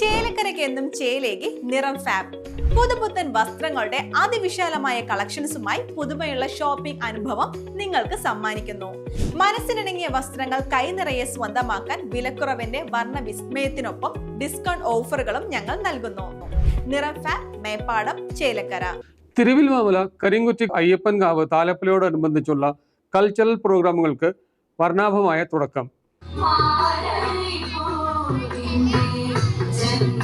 ചേലക്കരയ്ക്ക് എന്നും ചേലേക്ക് നിറം ഫാബ് പുതുപുത്തൻ വസ്ത്രങ്ങളുടെ അതിവിശാലമായ കളക്ഷൻസുമായി പുതുമയുള്ള ഷോപ്പിംഗ് അനുഭവം നിങ്ങൾക്ക് സമ്മാനിക്കുന്നു. മനസ്സിനിണങ്ങിയ വസ്ത്രങ്ങൾ കൈനിറയെ സ്വന്തമാക്കാൻ വിലക്കുറവിന്റെ വർണ വിസ്മയത്തിനൊപ്പം ഡിസ്കൗണ്ട് ഓഫറുകളും ഞങ്ങൾ നൽകുന്നു. നിറം ഫാബ് മേപ്പാടം ചേലക്കര. തിരുവിൽവാമല കരിങ്കുറ്റി അയ്യപ്പൻകാവ് താലപ്പലയോടനുബന്ധിച്ചുള്ള കൾച്ചറൽ പ്രോഗ്രാമുകൾക്ക് വർണാഭമായ തുടക്കം.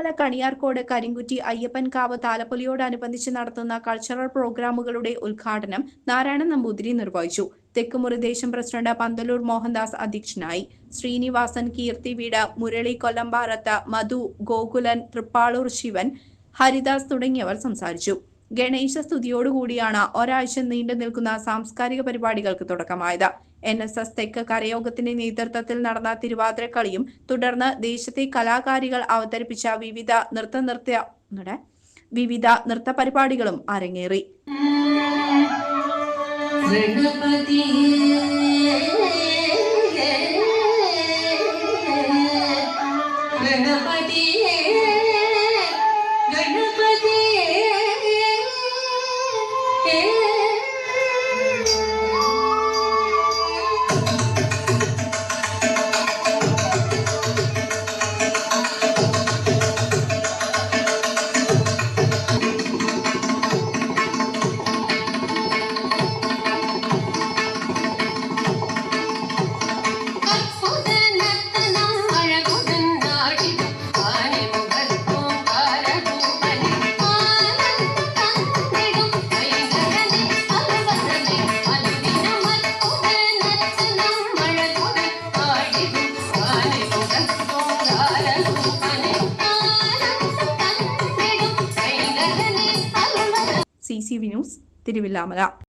തിരുവില്ലാമല കണിയാർക്കോട് കരിങ്കുറ്റി അയ്യപ്പൻകാവ് താലപ്പൊലിയോടനുബന്ധിച്ച് നടത്തുന്ന കൾച്ചറൽ പ്രോഗ്രാമുകളുടെ ഉദ്ഘാടനം നാരായണൻ നമ്പൂതിരി നിർവഹിച്ചു. തെക്കുമുറി ദേശം പ്രസിഡന്റ് പന്തലൂർ മോഹൻദാസ് അധ്യക്ഷനായി. ശ്രീനിവാസൻ കീർത്തി വീട മുരളി കൊല്ലമ്പാറത്ത് മധു ഗോകുലൻ തൃപ്പാളൂർ ശിവൻ ഹരിദാസ് തുടങ്ങിയവർ സംസാരിച്ചു. ഗണേശ സ്തുതിയോടുകൂടിയാണ് ഒരാഴ്ച നീണ്ടു നിൽക്കുന്ന സാംസ്കാരിക പരിപാടികൾക്ക് തുടക്കമായത്. എൻ എസ് എസ് തെക്ക് കരയോഗത്തിന്റെ നേതൃത്വത്തിൽ നടന്ന തിരുവാതിരക്കളിയും തുടർന്ന് ദേശത്തെ കലാകാരികൾ അവതരിപ്പിച്ച വിവിധ നൃത്ത നൃത്യ വിവിധ നൃത്ത പരിപാടികളും അരങ്ങേറി. ന്യൂസ് തിരുവില്ലാമല.